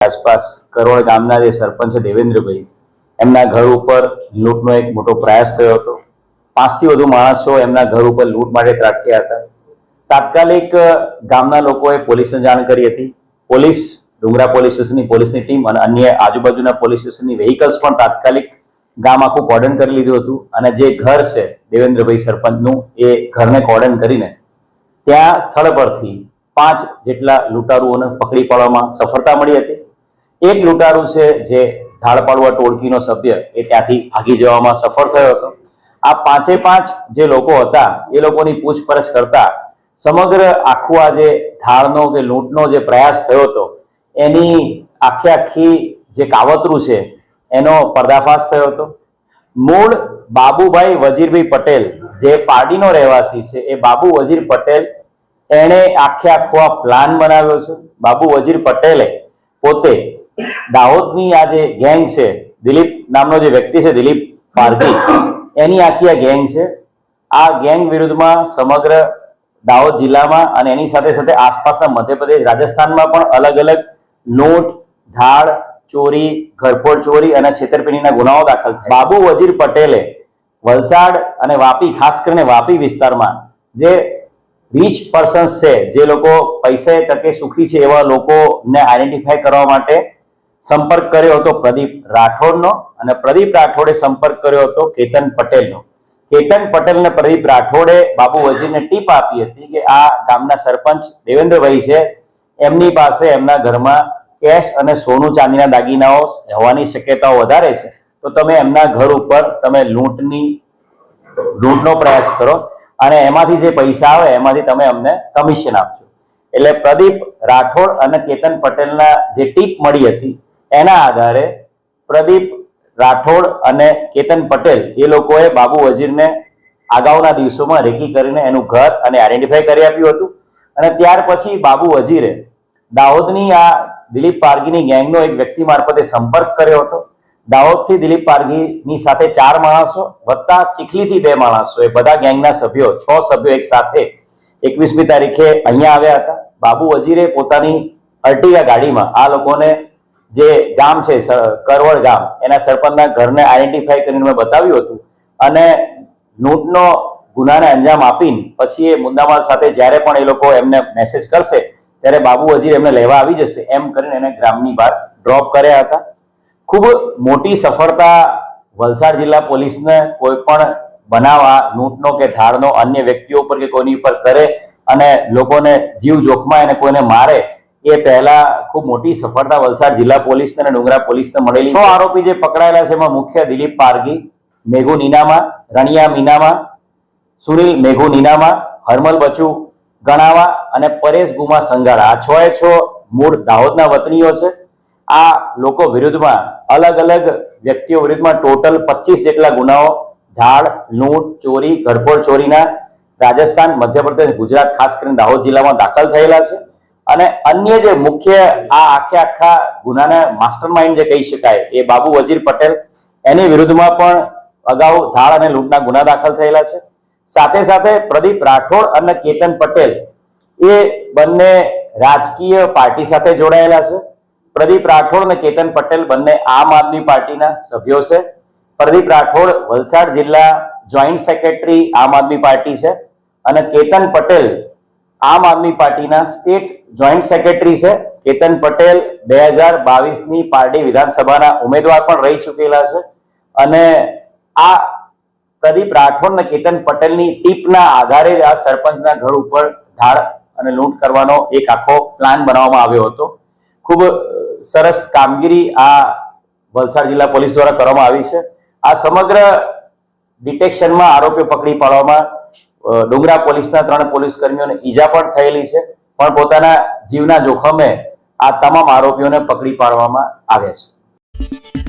આસપાસ કરોડ ગામના જે સરપંચ દેવેન્દ્રભાઈ, એમના ઘર ઉપર લૂંટનો એક મોટો પ્રયાસ થયો હતો. પાંચથી વધુ માણસો એમના ઘર ઉપર લૂંટ માટે ત્રાટક્યા હતા. તાત્કાલિક ગામના લોકોએ પોલીસને જાણ કરી હતી. પોલીસ, ડુંગરા પોલીસ સ્ટેશનની પોલીસની ટીમ અને અન્ય આજુબાજુના પોલીસ સ્ટેશનની વેહિકલ્સ પણ તાત્કાલિક ગામ આખું કોર્ડન કરી લીધું હતું અને જે ઘર છે દેવેન્દ્રભાઈ સરપંચનું એ ઘરને કોર્ડન કરીને ત્યાં સ્થળ પરથી પાંચ જેટલા લૂંટારુઓને પકડી પાડવામાં સફળતા મળી હતી. એક લૂંટારૂ છે જે ઢાળપાડવા ટોળકીનો સભ્ય એ ત્યાંથી ભાગી જવામાં સફળ થયો હતો. આ પાંચે પાંચ જે લોકો હતા એ લોકોની પૂછપરછ કરતા સમગ્ર આખું આ જે ધાળનો કે લૂંટનો જે પ્રયાસ થયો હતો એની આખી આખી જે કાવતરું છે એનો પર્દાફાશ થયો હતો. મૂળ બાબુભાઈ વજીરભાઈ પટેલ, જે પાર્ટીનો રહેવાસી છે, એ બાબુ વજીર પટેલ એણે આખે આખો આ પ્લાન બનાવ્યો છે. બાબુ વજીર પટેલે પોતે દાહોદની આ જે ગેંગ છે, દિલીપ નામનો જે વ્યક્તિ છે, દિલીપ પારધી, એની આખી આ ગેંગ છે. આ ગેંગ વિરુદ્ધમાં સમગ્ર દાહોદ જિલ્લામાં અને એની સાથે સાથે આસપાસના મધ્યપ્રદેશ, રાજસ્થાનમાં પણ અલગ અલગ નોટ ધાડ ચોરી, ઘરફોડ ચોરી અને છેતરપિંડીના ગુનાઓ દાખલ થયા. બાબુ વજીર પટેલે વલસાડ અને વાપી, ખાસ કરીને વાપી વિસ્તારમાં જે રીચ પર્સન્સ છે, જે લોકો પૈસે તકે સુખી છે એવા લોકોને આઈડેન્ટિફાય કરવા માટે સંપર્ક કર્યો હતો પ્રદીપ રાઠોડનો અને પ્રદીપ રાઠોડે સંપર્ક કર્યો હતો કેતન પટેલનો. કેતન પટેલ અને પ્રદીપ રાઠોડે બાબુ વજીરને ટીપ આપી હતી કે આ ગામના સરપંચ દેવેન્દ્રભાઈ છે, એમની પાસે એમના ઘરમાં કેશ અને સોનું ચાંદીના દાગીનાઓ હોવાની શક્યતાઓ વધારે છે, તો તમે એમના ઘર ઉપર તમે લૂંટની, લૂંટનો પ્રયાસ કરો અને એમાંથી જે પૈસા આવે એમાંથી તમે અમને કમિશન આપજો. એટલે પ્રદીપ રાઠોડ અને કેતન પટેલના જે ટીપ મળી હતી, એના આધારે પ્રદીપ રાઠોડ અને કેતન પટેલ, એ લોકોએ બાબુ વજીરને અગાઉના દિવસોમાં રેકી કરીને એનું ઘર અને આઈડેન્ટિફાઈ કરી આપ્યું હતું. અને ત્યાર પછી બાબુ વજીરે દાહોદની આ દિલીપ પારગીની ગેંગનો એક વ્યક્તિ મારફતે સંપર્ક કર્યો હતો. દાહોદથી દિલીપ પારગીની સાથે ચાર માણસો વત્તા ચીખલીથી બે માણસો. એ બધા ગેંગના સભ્યો, છ સભ્યો એક સાથે એકવીસમી તારીખે અહીંયા આવ્યા હતા. બાબુ વજીરે પોતાની અર્ટિગા ગાડીમાં આ લોકોને જે ગામ છે કરવળ ગામ, એના સરપંચના ઘરને આઈડેન્ટિફાઈ કરીને મેં બતાવ્યું હતું. અને લૂંટનો ગુનાને અંજામ આપીને પછી એ મુદ્દામાલ સાથે જ્યારે પણ એ લોકો એમને મેસેજ કરશે ત્યારે બાબુ વજીર એમને લેવા આવી જશે. એમ કરીને એને ગ્રામની બહાર ડ્રોપ કર્યા હતા. ખૂબ મોટી સફળતા વલસાડ જિલ્લા પોલીસને કોઈ પણ બનાવ આ લૂંટનો કે ધાડનો અન્ય વ્યક્તિઓ પર કે કોઈની ઉપર કરે અને લોકોને જીવ જોખમાય અને કોઈને મારે, એ પહેલા ખૂબ મોટી સફળતા વલસાડ જિલ્લા પોલીસને અને ડુંગરા પોલીસને મળેલી છ. આરોપી જે પકડાયેલા છે એમાં મુખ્ય દિલીપ પારગી મેઘુ નીનામા, રણિયા મીનામા, સુનિલ મેઘુ નીનામા, હરમલ બચુ ગણાવા અને પરેશ ગુમા સંગાળા. આ છ એ છ મૂળ દાહોદના વતનીઓ છે. આ લોકો વિરુદ્ધમાં અલગ અલગ વ્યક્તિઓ વિરુદ્ધમાં ટોટલ પચીસ જેટલા ગુનાઓ, ધાડ, લૂંટ, ચોરી, ગડફોડ ચોરીના રાજસ્થાન, મધ્યપ્રદેશ, ગુજરાત, ખાસ કરીને દાહોદ જિલ્લામાં દાખલ થયેલા છે. અને અન્ય જે મુખ્ય આ આખે આખા ગુનાના માસ્ટર માઇન્ડ જે કહી શકાય, એ બાબુ વજીર પટેલ, એની વિરુદ્ધમાં પણ અગાઉ ધાડ અને લૂંટના ગુના દાખલ થયેલા છે. સાથે સાથે પ્રદીપ રાઠોડ અને કેતન પટેલ એ બંને રાજકીય પાર્ટી સાથે જોડાયેલા છે. પ્રદીપ રાઠોડ અને કેતન પટેલ બંને આમ આદમી પાર્ટીના સભ્યો છે. પ્રદીપ રાઠોડ વલસાડ જિલ્લા જોઈન્ટ સેક્રેટરી આમ આદમી પાર્ટી છે અને કેતન પટેલ આમ આદમી પાર્ટીના સ્ટેટ જોઈન્ટ સેક્રેટરી છે. કેતન પટેલ બે હજાર બાવીસની પાર્ટી વિધાનસભાના ઉમેદવાર પણ રહી ચૂકેલા છે અને આ પ્રદીપ રાઠોડ અને કેતન પટેલની ટીપના આધારે આ સરપંચના ઘર ઉપર ધાડ અને લૂંટ કરવાનો એક આખો પ્લાન બનાવવામાં આવ્યો હતો. ખૂબ સરસ કામગીરી આ વલસાડ જિલ્લા પોલીસ દ્વારા કરવામાં આવી છે. આ સમગ્ર ડિટેક્શનમાં આરોપીઓ પકડી પાડવામાં ડુંગરા પોલીસના ત્રણ પોલીસ કર્મીઓને ઈજા પણ થયેલી છે, પણ પોતાના જીવના જોખમે આ તમામ આરોપીઓને પકડી પાડવામાં આવ્યા છે.